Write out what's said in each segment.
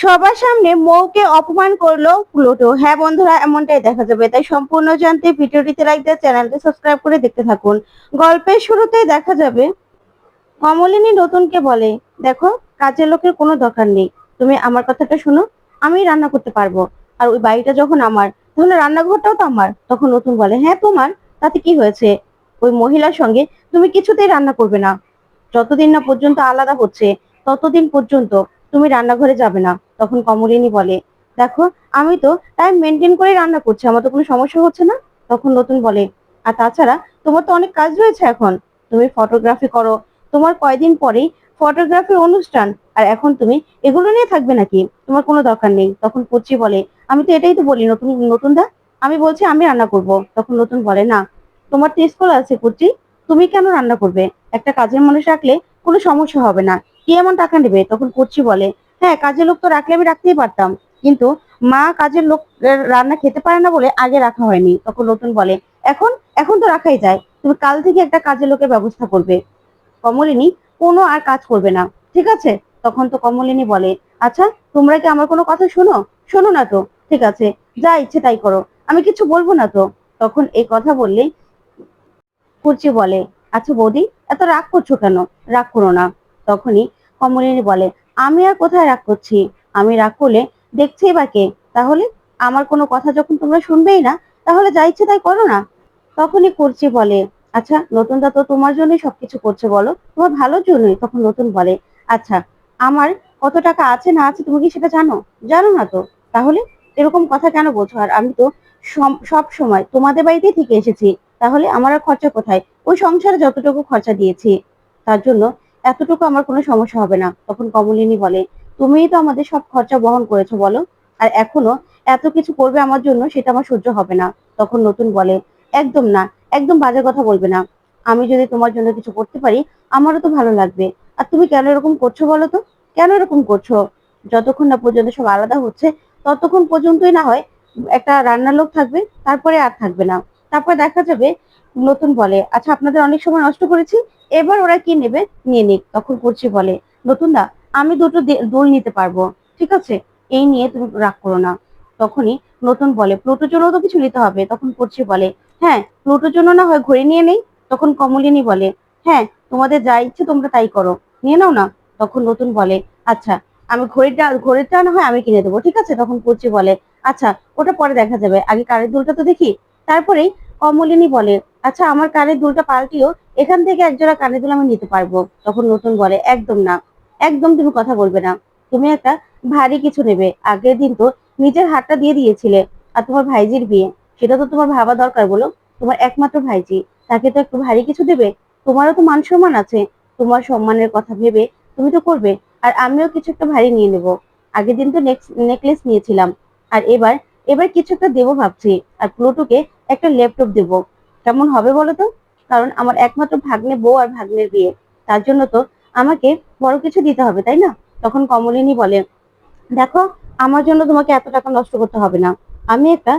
সবার সামনে মৌকে অপমান করল প্লুটো। হ্যাঁ বন্ধুরা, এমনটাই দেখা যাবে। তাই সম্পূর্ণ জানতে ভিডিওটিতে লাইক দিয়ে চ্যানেলটি সাবস্ক্রাইব করে দেখতে থাকুন। গল্পের শুরুতেই দেখা যাবে, কমলিনী নতুনকে বলে, দেখো, কাজের লোকের কোনো দরকার নেই। তুমি আমার কথাটা শোনো, আমি রান্না করতে পারব। আর ওই বাড়িটা যখন আমার, তাহলে রান্নাঘরটাও তো আমার। তখন নতুন বলে হ্যাঁ তোমার? তাতে কি হয়েছে? ওই মহিলার সঙ্গে তুমি কিছুতেই রান্না করবে না। যতদিন না পর্যন্ত আলাদা হচ্ছে, ততদিন পর্যন্ত তুমি রান্নাঘরে যাবে না। তখন কমলিনী বলে, দেখো, আমি তো টাইম মেনটেন করে রান্না করছি, আমার তো কোনো সমস্যা হচ্ছে না? তখন নতুন বলে, আর তাছাড়া তোমার তো অনেক কাজ রয়েছে এখন। তুমি ফটোগ্রাফি করো, তোমার কয়দিন পরেই ফটোগ্রাফির অনুষ্ঠান, আর এখন তুমি এগুলো নিয়ে থাকবে নাকি? তোমার কোনো দরকার নেই। তখন পুচি বলে, আমি তো এটাই তো বলি, নতুন নতুন দা আমি বলছি আমি রান্না করব। তখন নতুন বলে, না, তোমার তো স্কুল আছে কুচি, তুমি কেন রান্না করবে? একটা কাজের মানুষ রাখলে কোনো সমস্যা হবে না। কি এমন টাকা নেবে? তখন কুচি বলে হ্যাঁ কাজের লোক তো রাখলে আমি রাখতেই পারতাম। কিন্তু মা কাজের লোক রান্না খেতে পারে না বলে আগে রাখা হয়নি। তখন নতুন বলে, এখন এখন তো রাখাই যায়। তুমি কাল থেকে একটা কাজের লোকের ব্যবস্থা করবে। কমলিনী কোনো আর কাজ করবে না। ঠিক আছে? তখন তো কমলিনী বলে আচ্ছা তোমরা কি আমার কোনো কথা শোনো? শোনো না তো। ঠিক আছে, যা ইচ্ছে তাই করো। আমি কিছু বলব না তো? তখন এই কথা বললেই কুচি বলে আচ্ছা বৌদি, এত রাগ করছ কেন? রাগ করো না। তখনই কমলিনী বলে আমি আর কোথায় রাগ করছি? আমি রাগ করলে দেখছি বা কে? তাহলে আমার কোনো কথা যখন তোমরা শুনবেই না, তাহলে যা ইচ্ছে তাই করো না। তখনই করছি বলে। আচ্ছা নতুনটা তো তোমার জন্যই সবকিছু করছে বলো? তোমার ভালোর জন্যই তখন নতুন বলে। আচ্ছা আমার কত টাকা আছে না আছে তুমি কি সেটা জানো? জানো না তো। তাহলে এরকম কথা কেন বলছো? আর আমি তো সব সময় তোমাদের বাড়িতেই থেকে এসেছি। তাহলে আমার আর খরচা কোথায়? ওই সংসারে যতটুকু খরচা দিয়েছি, তার জন্য এতটুকু আমার কোনো সমস্যা হবে না। তখন কমলিনী বলে, তুমিই তো আমাদের সব খরচা বহন করেছ বলো। আর এখনও এত কিছু করবে আমার জন্য সেটা আমার সহ্য হবে না। তখন নতুন বলে, একদম না, একদম বাজে কথা বলবে না। আমি যদি তোমার জন্য কিছু করতে পারি, আমারও তো ভালো লাগবে। আর তুমি কেন এরকম করছ বলো তো? কেন এরকম করছ? যতক্ষণ না পর্যন্ত সব আলাদা হচ্ছে, ততক্ষণ পর্যন্তই না হয় একটা রান্নার লোক থাকবে, তারপরে আর থাকবে না। তারপর দেখা যাবে, নতুন বলে আচ্ছা আপনাদের অনেক সময় নষ্ট করেছি এবার ওরা কি নেবে? নিয়ে নিক। তখন করছি বলে নতুন দা আমি দুটো দোল নিতে পারব। ঠিক আছে? এই নিয়ে তুমি রাগ করো না। তখনই নতুন বলে, প্লুটোর জন্য তো কিছু নিতে হবে। তখন করছি বলে হ্যাঁ প্লুটোর জন্য না হয় ঘড়ি নিয়ে নেই? তখন কমলিনী বলে হ্যাঁ তোমাদের যা ইচ্ছে তোমরা তাই করো। নিয়ে নাও না? তখন নতুন বলে আচ্ছা আমি ঘড়িটা ঘড়িটা না হয় আমি কিনে দেবো। ঠিক আছে? তখন করছি বলে আচ্ছা ওটা পরে দেখা যাবে। আগে কারের দুলটা তো দেখি? তারপরেই কমলিনী বলে আচ্ছা আমার কানের দুলটা পাল্টিও, এখান থেকে একজোড়া কানের দুল আমি নিতে পারব। তখন নতুন বলে, একদম না, একদম তুমি কথা বলবে না। তুমি একটা ভারী কিছু নেবে। আগের দিন তো নিজের হাতটা দিয়ে দিয়েছিলে, আর তোমার ভাইজির বিয়ে। সেটা তো তোমার ভাবা দরকার বলো। তোমার একমাত্র ভাইজি, তাকে তো একটু ভারী কিছু দেবে? তোমারও তো মান সম্মান আছে। তোমার সম্মানের কথা ভেবে তুমি তো করবে, আর আমিও কিছু একটা ভারী নিয়ে নেব। আগের দিন তো নেকলেস নিয়েছিলাম। আর এবার এবার কিছু একটা দেবো ভাবছি। আর প্লুটোকে একটা ল্যাপটপ দেবো। কেমন হবে বলো তো কারণ আমার একমাত্র ভাগ্নে বউ আর ভাগ্নের বিয়ে। তার জন্য তো আমাকে বড় কিছু দিতে হবে, তাই না? তখন কমলিনী বলে, দেখো, আমার জন্য তোমাকে এত টাকা নষ্ট করতে হবে না। আমি একটা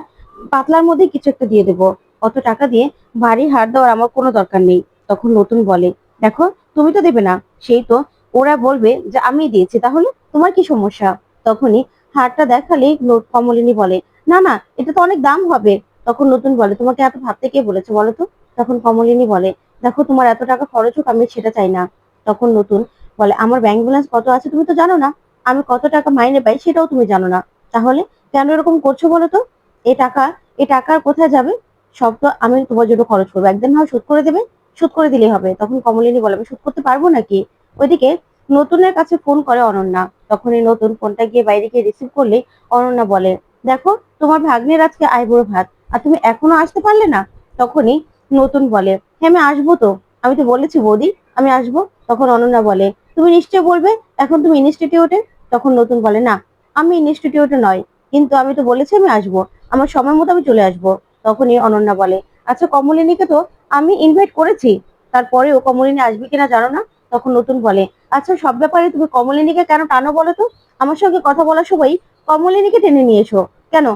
পাতলার মধ্যে কিছু একটা দিয়ে দেবো। অত টাকা দিয়ে ভারী হার দেওয়ার আমার কোনো দরকার নেই। তখন নতুন বলে, দেখো, তুমি তো দেবে না। সেই তো ওরা বলবে যে আমি দিয়েছি, তাহলে তোমার কি সমস্যা? তখনই হারটা দেখালে কমলিনী বলে, না না, এটা তো অনেক দাম হবে। তখন নতুন বলে, তোমাকে এত ভাবতে কে বলেছে বলো তো? তখন কমলিনী বলে, দেখো তোমার এত টাকা খরচ হোক, আমি সেটা চাই না। তখন নতুন বলে, আমার ব্যাংক ব্যালেন্স কত আছে তুমি তো জানো না? আমি কত টাকা মাইনে পাই সেটাও তুমি জানো না। তাহলে কেন এরকম করছ বলো তো? এই টাকা এই টাকা কোথায় যাবে? সব তো আমি তোমার জন্য খরচ করব। একদিন হয় শোধ করে দেবে, শোধ করে দিলেই হবে। তখন কমলিনী বলে, আমি শোধ করতে পারব নাকি? ওইদিকে নতুনের কাছে ফোন করে অনন্যা। তখন এই নতুন ফোনটা গিয়ে বাইরে গিয়ে রিসিভ করলে অনন্যা বলে, দেখো তোমার ভাগ্নের আজকে আইবুড়ো ভাত। আর তুমি এখনও আসতে পারলে না? তখনই নতুন বলে হ্যাঁ আমি আসব তো। আমি তো বলেছি, বৌদি, আমি আসব। তখন অনন্যা বলে, তুমি নিশ্চয় বলবে? এখন তুমি ইনস্টিটিউটে? তখন নতুন বলে, না, আমি ইনস্টিটিউটে নয়, কিন্তু আমি তো বলেছি আমি আসব। আমার সময় মতো আমি চলে আসব। তখনই অনন্যা বলে আচ্ছা কমলিনীকে তো আমি ইনভাইট করেছি। তারপরেও কমলিনী আসবে কিনা জানো না? তখন নতুন বলে আচ্ছা সব ব্যাপারে তুমি কমলিনীকে কেন টানো বলো তো? আমার সঙ্গে কথা বলার সময় কমলিনীকে টেনে নিয়ে এসো কেন?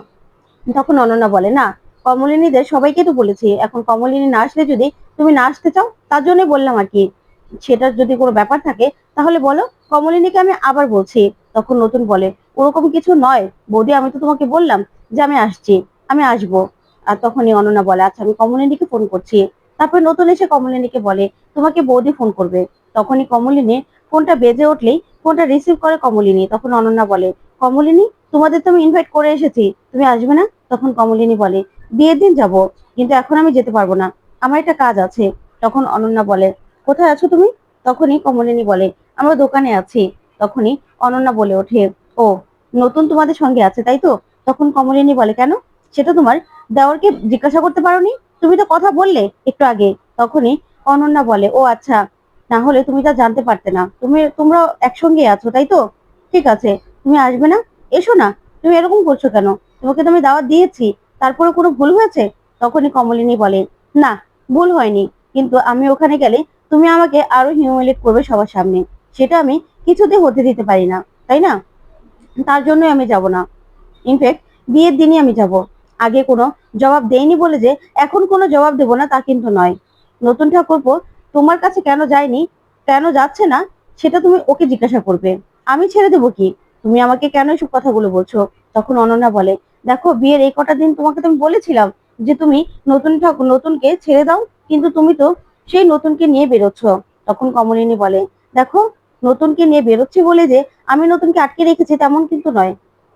তখন অনন্যা বলে, না কমলিনীদের সবাইকে তো বলেছি, এখন কমলিনী না আসলে যদি তুমি না আসতে চাও, তার জন্যই বললাম আর কি। সেটার যদি কোনো ব্যাপার থাকে, তাহলে বলো, কমলিনীকে আমি আবার বলছি, তখন নতুন বলে। ওরকম কিছু নয়, বৌদি, আমি তো তোমাকে বললাম যে আমি আসছি, আমি আসব। আর তখনই অনন্যা বলে আচ্ছা আমি কমলিনীকে ফোন করছি। তারপর নতুন এসে কমলিনীকে বলে, তোমাকে বৌদি ফোন করবে। তখনই কমলিনী ফোনটা বেজে উঠলেই ফোনটা রিসিভ করে কমলিনী। তখন অনন্যা বলে, কমলিনী, তোমাদের তো আমি ইনভাইট করে এসেছি, তুমি আসবে না? তখন কমলিনী বলে বিয়ের দিন যাব, কিন্তু এখন আমি যেতে পারব না। আমার একটা কাজ আছে, তখন অনন্যা বলে, কোথায় আছো তুমি? তখনই কমলিনী বলে, আমরা দোকানে আছি। তখনই অনন্যা বলে ওঠে, ও, নতুন তোমাদের সঙ্গে আছে, তাই তো? তখন কমলিনী বলে, কেন? সেটা তোমার দেওয়ারকে জিজ্ঞাসা করতে পারোনি? তুমি তো কথা বললে একটু আগে। তখনই অনন্যা বলে, ও আচ্ছা না হলে তুমি তা জানতে পারতে না। তুমি, তোমরা একসঙ্গে আছো, তাই তো? ঠিক আছে, তুমি আসবে না? এসো না, তুমি এরকম করছ কেন? তোমাকে তো আমি দাওয়াত দিয়েছি। তারপরে কোনো ভুল হয়েছে? তখনই কমলিনী বলে, না, ভুল হয়নি। কিন্তু আমি ওখানে গেলে তুমি আমাকে আরও হিউমিলেট করবে সবার সামনে। সেটা আমি কিছুতে হতে দিতে পারি না, তাই না? তার জন্যই আমি যাব না। ইনফ্যাক্ট বিয়ের দিনই আমি যাব। আগে কোনো জবাব দেয়নি বলে যে, এখন কোনো জবাব দেবো না তা কিন্তু নয়। নতুন ঠাকুরপো, তোমার কাছে কেন যায়নি? কেন যাচ্ছে না? সেটা তুমি ওকে জিজ্ঞাসা করবে। আমি ছেড়ে দেবো কি? তুমি আমাকে কেন এসব কথাগুলো বলছো? তখন অনন্যা বলে দেখো বিয়ের এই কটা দিন তোমাকে তো আমি বলেছিলাম যে তুমি নতুন ঠাকুর, নতুনকে ছেড়ে দাও, কিন্তু তুমি তো সেই নতুনকে নিয়ে বেরোচ্ছ, তখন কমলিনী বলে। দেখো, নতুনকে নিয়ে বেরোচ্ছি বলে যে আমি নতুনকে আটকে রেখেছি তেমন কিন্তু নয়।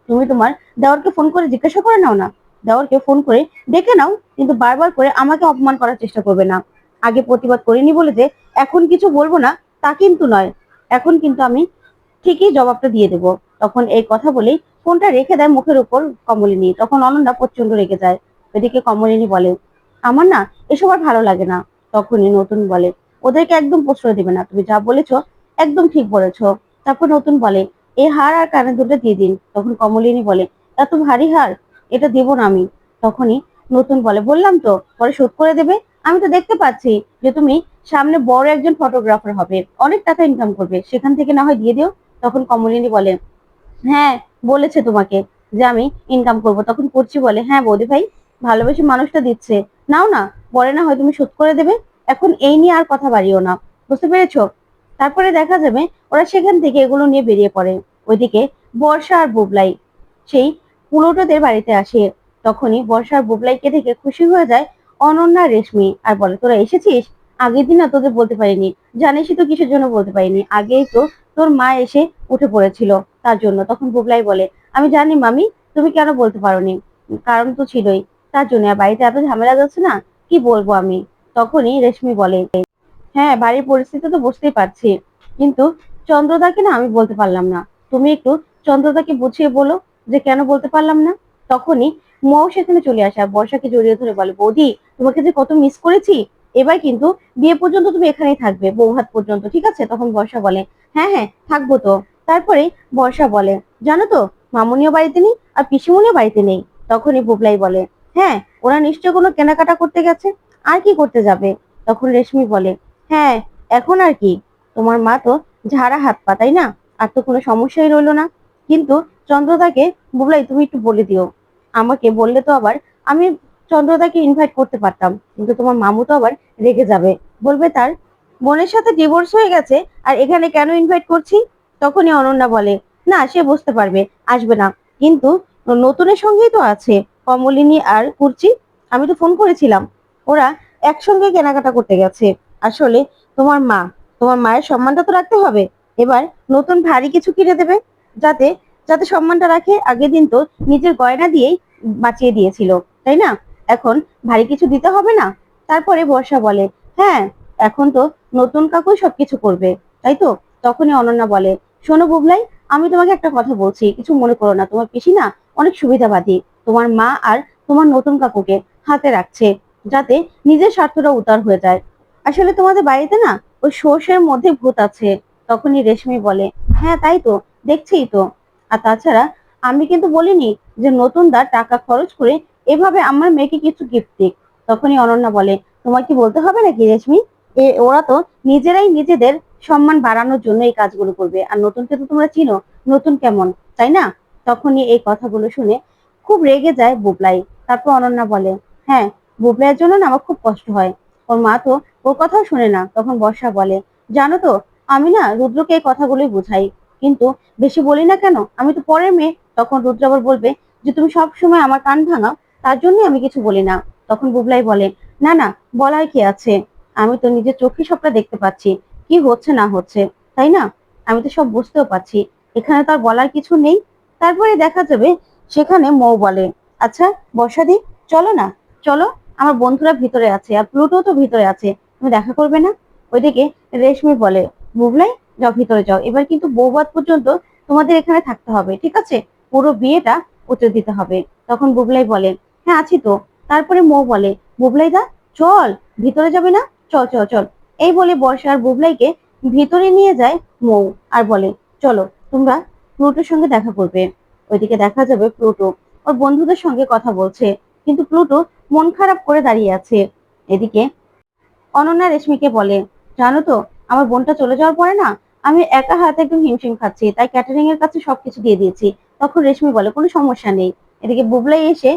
তুমি তোমার দেওয়ারকে ফোন করে জিজ্ঞাসা করে নাও না। দেওয়ারকে ফোন করে ডেকে নাও, কিন্তু বারবার করে আমাকে অপমান করার চেষ্টা করবে না। আগে প্রতিবাদ করিনি বলে যে এখন কিছু বলব না, তা কিন্তু নয়। এখন কিন্তু আমি ঠিকই জবাবটা দিয়ে দেব। তখন এই কথা বলেই ফোনটা রেখে দেয় মুখের উপর কমলিনী তখন অনন্যা প্রচণ্ড রেগে যায়। এদিকে কমলিনী বলে, আমার না এসব আর ভালো লাগে না। তখনই নতুন বলে, ওদেরকে একদম প্রশ্রয় দেবে না। তুমি যা বলেছ একদম ঠিক বলেছ। তারপর নতুন বলে এই হার আর কানে দুটো দিয়ে দিন। তখন কমলিনী বলে, এত ভারী হার, এটা দেব না আমি। তখনই নতুন বলে, বললাম তো, পরে শোধ করে দেবে। আমি তো দেখতে পাচ্ছি যে তুমি সামনে বড় একজন ফটোগ্রাফার হবে। অনেক টাকা ইনকাম করবে। সেখান থেকে না হয় দিয়ে দিও। তখন কমলিনী বলে হ্যাঁ বলেছে তোমাকে যে আমি ইনকাম করব। তখন করছি বলে হ্যাঁ বৌদি ভাই, ভালোবেসে মানুষটা দিচ্ছে। নাও না, বলে না হয় তুমি শোধ করে দেবে। এখন এই নিয়ে আর কথা বাড়িও না। বুঝতে পেরেছ? তারপরে দেখা যাবে ওরা সেখান থেকে এগুলো নিয়ে বেরিয়ে পড়ে। ওইদিকে বর্ষা আর বুবলাই, সেই পুলোটোদের বাড়িতে আসে। তখনই বর্ষা আর বুবলাইকে দেখে খুশি হয়ে যায় অনন্যা, রেশমি আর বলে, তোরা এসেছিস? আগের দিন না তোদের বলতে পারিনি। জানিসই তো কিসের জন্য বলতে পারিনি। আগেই তো তোর মা এসে উঠে পড়েছিল। তার জন্য। তখন বুবলাই বলে, আমি জানি মামি, তুমি কেন বলতে পারোনি? কারণ তো ছিলই। তার জন্য বাড়িতে এত ঝামেলা যাচ্ছে না? কি বলব আমি? তখনই রেশমি বলে হ্যাঁ বাড়ির পরিস্থিতি তো বুঝতেই পারছি। কিন্তু চন্দ্রদাকে না আমি বলতে পারলাম না। তুমি একটু চন্দ্রদাকে বুঝিয়ে বলো যে কেন বলতে পারলাম না? তখনই মৌ সেখানে চলে আসে বর্ষাকে জড়িয়ে ধরে বলে, বৌদি, তোমাকে যে কত মিস করেছি, এবার কিন্তু বিয়ে পর্যন্ত তুমি এখানেই থাকবে, বৌভাত পর্যন্ত, ঠিক আছে? তখন বর্ষা বলে হ্যাঁ হ্যাঁ থাকব তো। তারপরে বর্ষা বলে, জানো তো, মামুনিও বাড়িতে নেই আর পিসিমুনিও বাড়িতে নেই। তখনই বুবলাই বলে হ্যাঁ ওরা নিশ্চয় কোনো কেনাকাটা করতে গেছে, আর কি করতে যাবে? তখন রেশমি বলে হ্যাঁ এখন আর কি। তোমার মা তো ঝাড়া হাত পা, তাই না? আর তো কোনো সমস্যাই রইল না। কিন্তু চন্দ্রদাকে, বুবলাই তুমি একটু বলে দিও। আমাকে বললে তো আবার আমি চন্দ্রদাকে ইনভাইট করতে পারতাম, কিন্তু তোমার মামু তো আবার রেগে যাবে। বলবে তার, বোনের সাথে ডিভোর্স হয়ে গেছে, আর এখানে কেন ইনভাইট করছি? তখনই অনন্যা বলে, না, সে বুঝতে পারবে, আসবে না। কিন্তু নতুনের সঙ্গেই তো আছে, কমলিনী আর কুর্চি। আমি তো ফোন করেছিলাম। ওরা একসঙ্গে কেনাকাটা করতে গেছে। আসলে তোমার মা, তোমার মায়ের সম্মানটা তো রাখতে হবে। এবার নতুন ভারী কিছু কিনে দেবে, যাতে যাতে সম্মানটা রাখে। আগের দিন তো নিজের গয়না দিয়েই বাঁচিয়ে দিয়েছিল, তাই না? এখন ভারী কিছু দিতে হবে না? তারপরে বর্ষা বলে হ্যাঁ এখন তো নতুন কাকুই সবকিছু করবে, তাই তো? তখনই অনন্যা বলে শোনো বুবলাই, আমি তোমাকে একটা কথা বলছি, কিছু মনে করো না, তোমার পিসি না অনেক সুবিধাবাদী। তোমার মা আর তোমার নতুন কাকুকে হাতে রাখছে, যাতে নিজের স্বার্থটা উতার হয়ে যায়। আসলে তোমাদের বাড়িতে না ওই সর্ষের মধ্যে ভূত আছে, তখনই রেশমি বলে হ্যাঁ তাই তো, দেখছিই তো। আর তাছাড়া আমি কিন্তু বলিনি যে নতুন দা টাকা খরচ করে এভাবে আমার মেয়েকে কিছু গিফট দিক। তখনই অনন্যা বলে, তোমার কি বলতে হবে নাকি রেশমি? এ, ওরা তো নিজেরাই নিজেদের সম্মান বাড়ানোর জন্য এই কাজগুলো করবে। আর নতুনকে তো তোমরা চিনো, নতুন কেমন, তাই না? তখনই এই কথাগুলো শুনে খুব রেগে যায় বুবলাই। তারপর অনন্যা বলে হ্যাঁ বুবলাইয়ের জন্য না আমার খুব কষ্ট হয়। ওর মা তো ওর কথাও শুনে না। তখন বর্ষা বলে, জানো তো, আমি না রুদ্রকে এই কথাগুলোই বোঝাই। কিন্তু বেশি বলি না কেন? আমি তো পরের মেয়ে। তখন রুদ্র আবার বলবে, যে তুমি সব সময় আমার কান ভাঙাও, তার জন্যই আমি কিছু বলি না। তখন বুবলাই বলে, না না, বলার কি আছে? আমি তো নিজের চোখে সবটা দেখতে পাচ্ছি। কি হচ্ছে না হচ্ছে, তাই না? আমি তো সব বুঝতেও পারছি। এখানে তো আর বলার কিছু নেই। তারপরে দেখা যাবে সেখানে মৌ বলে আচ্ছা বর্ষাদি, চলো না, চলো, আমার বন্ধুরা ভিতরে আছে আর প্লুটো তো ভিতরে আছে, তুমি দেখা করবে না? ওইদিকে রেশমি বলে, বুবলাই, যাও ভিতরে যাও, এবার কিন্তু বৌবাদ পর্যন্ত তোমাদের এখানে থাকতে হবে, ঠিক আছে? পুরো বিয়েটা উত্তর দিতে হবে। তখন বুবলাই বলে হ্যাঁ আছি তো। তারপরে মৌ বলে বুবলাই দা চল, ভিতরে যাবে না? চল চল চল। এই বলে বর্ষা আর বুবলাইকে ভিতরে নিয়ে যায় মৌ আর বলে, চলো, তোমরা প্লুটোর সঙ্গে দেখা করবে। ওইদিকে দেখা যাবে প্লুটো। ওর বন্ধুদের সঙ্গে কথা বলছে, কিন্তু প্লুটো মন খারাপ করে দাঁড়িয়ে আছে। এদিকে অনন্যা রেশমিকে বলে, জানো তো, আমার বোনটা চলে যাওয়ার পরে না, আমি একা হাতে একদম হিমশিম খাচ্ছি, তাই ক্যাটারিং এর কাছে সবকিছু দিয়ে দিয়েছি। তখন রেশমি বলে, কোনো সমস্যা নেই। এদিকে বুবলাই এসে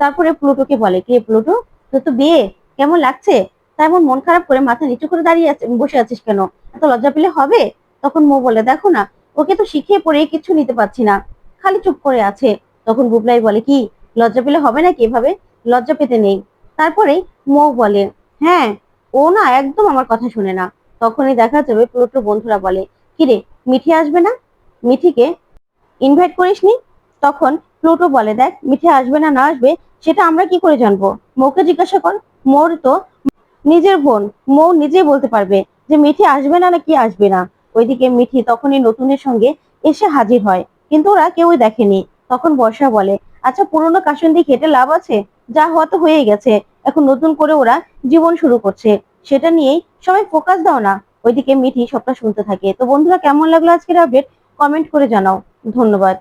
তারপরে প্লুটোকে বলে, কে প্লুটো, তোর তো বিয়ে, কেমন লাগছে? তাই এমন মন খারাপ করে মাথা নিচু করে দাঁড়িয়ে বসে আছিস কেন? এত লজ্জা পেলে হবে? তখন মো বলে, দেখো না, ওকে তো শিখিয়ে পড়ে কিছু নিতে পারছি না। খালি চুপ করে আছে। তখন বুবলাই বলে, কি? লজ্জা পেলে হবে নাকি এভাবে? লজ্জা পেতে নেই। তারপরে মো বলে হ্যাঁ ও না একদম আমার কথা শুনে না। তখনই দেখা যাবে প্লুটোর বন্ধুরা বলে, কিরে, মিঠি আসবে না? মিঠিকে ইনভাইট করিসনি? তখন প্লুটো বলে, দেখ, মিঠে আসবে না না আসবে, সেটা আমরা কি করে জানব? মৌকে জিজ্ঞাসা কর, মোর তো নিজের বোন, মৌ নিজেই বলতে পারবে যে মিঠি আসবে না নাকি আসবে না। ওইদিকে মিঠি তখনই নতুনের সঙ্গে এসে হাজির হয়। কিন্তু ওরা কেউই দেখেনি। তখন বর্ষা বলে আচ্ছা পুরোনো কাসন্দি খেটে লাভ আছে? যা হওয়া তো হয়ে গেছে। এখন নতুন করে ওরা জীবন শুরু করছে। সেটা নিয়েই সবাই ফোকাস দাও না। ওইদিকে মিঠি সবটা শুনতে থাকে। তো বন্ধুরা, কেমন লাগল আজকের আপডেট কমেন্ট করে জানাও। ধন্যবাদ।